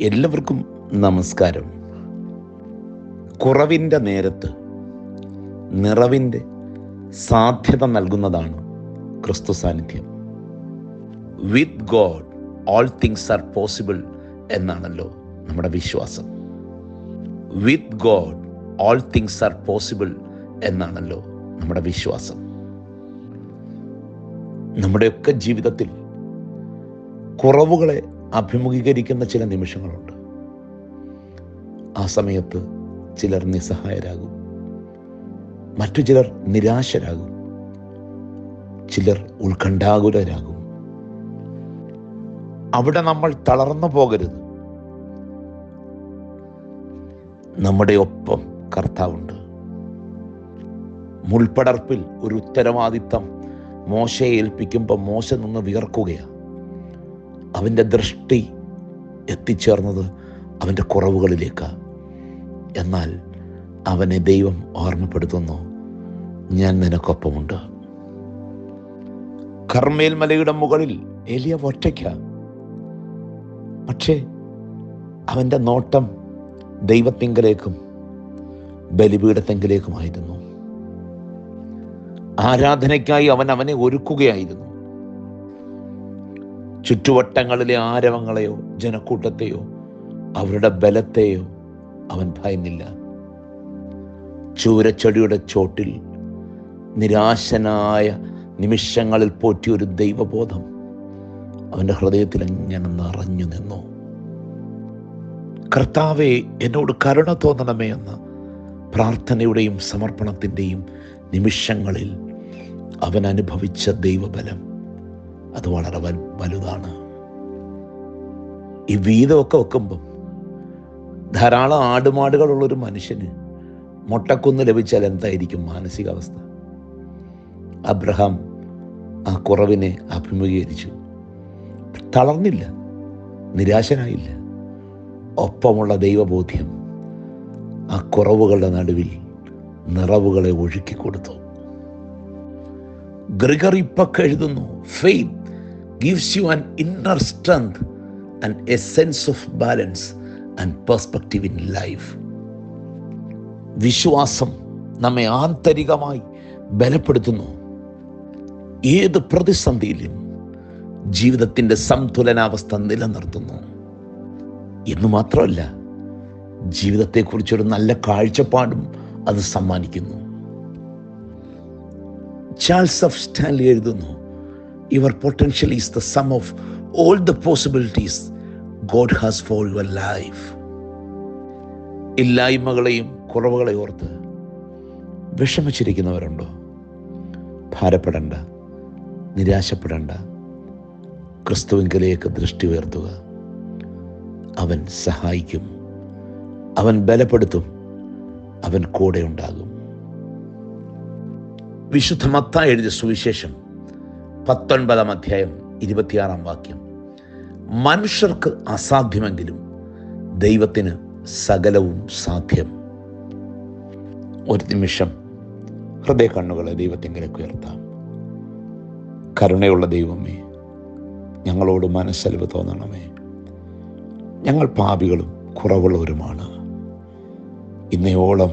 എല്ലാവർക്കും നമസ്കാരം. കുറവിന്റെ നേരത്ത് നിറവിന്റെ സാധ്യത നൽകുന്നതാണ് ക്രിസ്തു സാന്നിധ്യം. With God all things are possible എന്നാണല്ലോ നമ്മുടെ വിശ്വാസം. With God all things are possible എന്നാണല്ലോ നമ്മുടെ വിശ്വാസം. നമ്മുടെയൊക്കെ ജീവിതത്തിൽ കുറവുകളെ അഭിമുഖീകരിക്കുന്ന ചില നിമിഷങ്ങളുണ്ട്. ആ സമയത്ത് ചിലർ നിസ്സഹായരാകും. മറ്റു ചിലർ നിരാശരാകും. ചിലർ ഉത്കണ്ഠാകുലരാകും. അവിടെ നമ്മൾ തളർന്നു പോകരുത്. നമ്മുടെ ഒപ്പം കർത്താവുണ്ട്. മുൾപ്പടർപ്പിൽ ഒരു ഉത്തരവാദിത്തം മോശയെ ഏൽപ്പിക്കുമ്പോൾ മോശ നിന്ന് വിയർക്കുകയാണ്. അവന്റെ ദൃഷ്ടി എത്തിച്ചേർന്നത് അവന്റെ കുറവുകളിലേക്കാണ് എന്നാൽ അവനെ ദൈവം ഓർമ്മപ്പെടുത്തുന്നു. ഞാൻ നിനക്കൊപ്പമുണ്ട്. കർമ്മേൽ മലയുടെ മുകളിൽ എലിയ ഒറ്റയ്ക്ക. പക്ഷേ അവന്റെ നോട്ടം ദൈവത്തിങ്കലേക്കും ബലിപീഠത്തെങ്കിലേക്കുമായിരുന്നു. ആരാധനയ്ക്കായി അവൻ അവനെ ഒരുക്കുകയായിരുന്നു. ചുറ്റുവട്ടങ്ങളിലെ ആരവങ്ങളെയോ ജനക്കൂട്ടത്തെയോ അവരുടെ ബലത്തെയോ അവൻ ഭയന്നില്ല. ചൂരച്ചെടിയുടെ ചോട്ടിൽ നിരാശനായ നിമിഷങ്ങളിൽ പോറ്റിയൊരു ദൈവബോധം അവന്റെ ഹൃദയത്തിൽ ഇങ്ങനെ നിറഞ്ഞു നിന്നു. കർത്താവെ എന്നോട് കരുണ തോന്നണമേ എന്ന പ്രാർത്ഥനയുടെയും സമർപ്പണത്തിന്റെയും നിമിഷങ്ങളിൽ അവൻ അനുഭവിച്ച ദൈവബലം അത് വളരെ വലുതാണ്. ഈ വീതമൊക്കെ വെക്കുമ്പം ധാരാളം ആടുമാടുകളുള്ളൊരു മനുഷ്യന് മുട്ടക്കുന്ന് ലഭിച്ചാൽ എന്തായിരിക്കും മാനസികാവസ്ഥ? അബ്രഹാം ആ കുറവിനെ അഭിമുഖീകരിച്ചു. തളർന്നില്ല നിരാശനായില്ല. ഒപ്പമുള്ള ദൈവബോധ്യം ആ കുറവുകളുടെ നടുവിൽ നിറവുകളെ ഒഴുക്കി കൊടുത്തു ഗ്രിഗറി പക്ക് എഴുതുന്നു faith gives you an inner strength and a sense of balance and perspective in life വിശ്വാസം നമ്മെ ആന്തരികമായി ബലപ്പെടുത്തുന്നു. ഏത് പ്രതിസന്ധിയിലും ജീവിതത്തിന്റെ സന്തുലനാവസ്ഥ നിലനിർത്തുന്നു. എന്ന് മാത്രമല്ല ജീവിതത്തെക്കുറിച്ചൊരു നല്ല കാഴ്ചപ്പാടും അത് സമ്മാനിക്കുന്നു. ചാൾസ് ഓഫ് സ്റ്റാൻലി എഴുതുന്നു your potential is the sum of all the possibilities God has for your life ഇല്ലായ്മകളെയും കുറവുകളെ ഓർത്ത് വിഷമിച്ചിരിക്കുന്നവരുണ്ടോ? ഭാരപ്പെടണ്ട നിരാശപ്പെടണ്ട. ക്രിസ്തുവിങ്കലേക്ക് ദൃഷ്ടി ഉയർത്തുക. അവൻ സഹായിക്കും. അവൻ ബലപ്പെടുത്തും. അവൻ കൂടെ ഉണ്ടാകും. വിശുദ്ധ മത്ത എഴുതിയ സുവിശേഷം പത്തൊൻപതാം അധ്യായം ഇരുപത്തിയാറാം വാക്യം. മനുഷ്യർക്ക് അസാധ്യമെങ്കിലും ദൈവത്തിന് സകലവും സാധ്യം. ഒരു നിമിഷം ഹൃദയ കണ്ണുകളെ ദൈവത്തിങ്കിലേക്ക് ഉയർത്താം. കരുണയുള്ള ദൈവമേ ഞങ്ങളോട് മനസ്സലിവ് തോന്നണമേ. ഞങ്ങൾ പാപികളും കുറവുള്ളവരുമാണ്. ഇന്നയോളം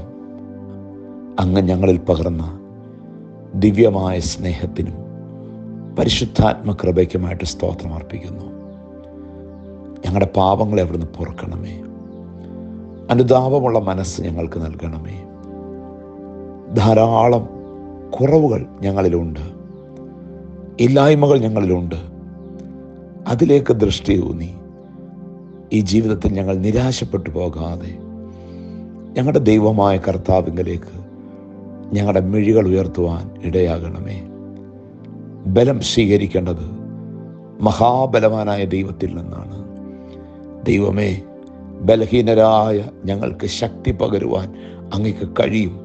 അങ്ങ് ഞങ്ങളിൽ പകർന്ന ദിവ്യമായ സ്നേഹത്തിനും പരിശുദ്ധാത്മ കൃപയ്ക്കുമായിട്ട് സ്തോത്രം അർപ്പിക്കുന്നു. ഞങ്ങളുടെ പാപങ്ങളെ അവിടുന്ന് പൊറുക്കണമേ. അനുതാപമുള്ള മനസ്സ് ഞങ്ങൾക്ക് നൽകണമേ. ധാരാളം കുറവുകൾ ഞങ്ങളിലുണ്ട്. ഇല്ലായ്മകൾ ഞങ്ങളിലുണ്ട്. അതിലേക്ക് ദൃഷ്ടി ഊന്നി. ഈ ജീവിതത്തിൽ ഞങ്ങൾ നിരാശപ്പെട്ടു പോകാതെ ഞങ്ങളുടെ ദൈവമായ കർത്താവിങ്കലേക്ക് ഞങ്ങളുടെ മിഴികൾ ഉയർത്തുവാൻ ഇടയാകണമേ. ബലം സ്വീകരിക്കേണ്ടത് മഹാബലവാനായ ദൈവത്തിൽ നിന്നാണ്. ദൈവമേ ബലഹീനരായ ഞങ്ങൾക്ക് ശക്തി പകരുവാൻ അങ്ങക്ക് കഴിയും.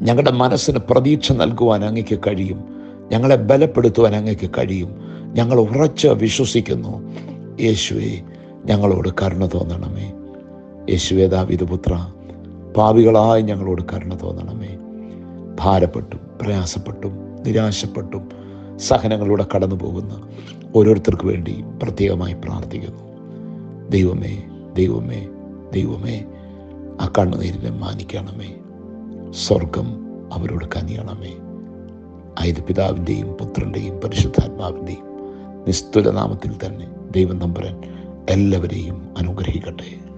ഞങ്ങളുടെ മനസ്സിന് പ്രതീക്ഷ നൽകുവാൻ അങ്ങക്ക് കഴിയും. ഞങ്ങളെ ബലപ്പെടുത്തുവാൻ അങ്ങക്ക് കഴിയും. ഞങ്ങൾ ഉറച്ച് വിശ്വസിക്കുന്നു. യേശുവെ ഞങ്ങളോട് കരുണ തോന്നണമേ. യേശുവേ ദാവിദുപുത്ര പാവികളായി ഞങ്ങളോട് കരുണ തോന്നണമേ. ഭാരപ്പെട്ടും പ്രയാസപ്പെട്ടും നിരാശപ്പെട്ടും സഹനങ്ങളിലൂടെ കടന്നു പോകുന്ന ഓരോരുത്തർക്ക് വേണ്ടി പ്രത്യേകമായി പ്രാർത്ഥിക്കുന്നു. ദൈവമേ ദൈവമേ ദൈവമേ ആ കണ്ണുനീരിനെ മാനിക്കണമേ. സ്വർഗം അവരോട് കനിയണമേ. ആയത് പിതാവിന്റെയും പുത്രന്റെയും പരിശുദ്ധാത്മാവിന്റെയും നിസ്തുല നാമത്തിൽ തന്നെ ദൈവം നമ്പുരൻ എല്ലാവരെയും അനുഗ്രഹിക്കട്ടെ.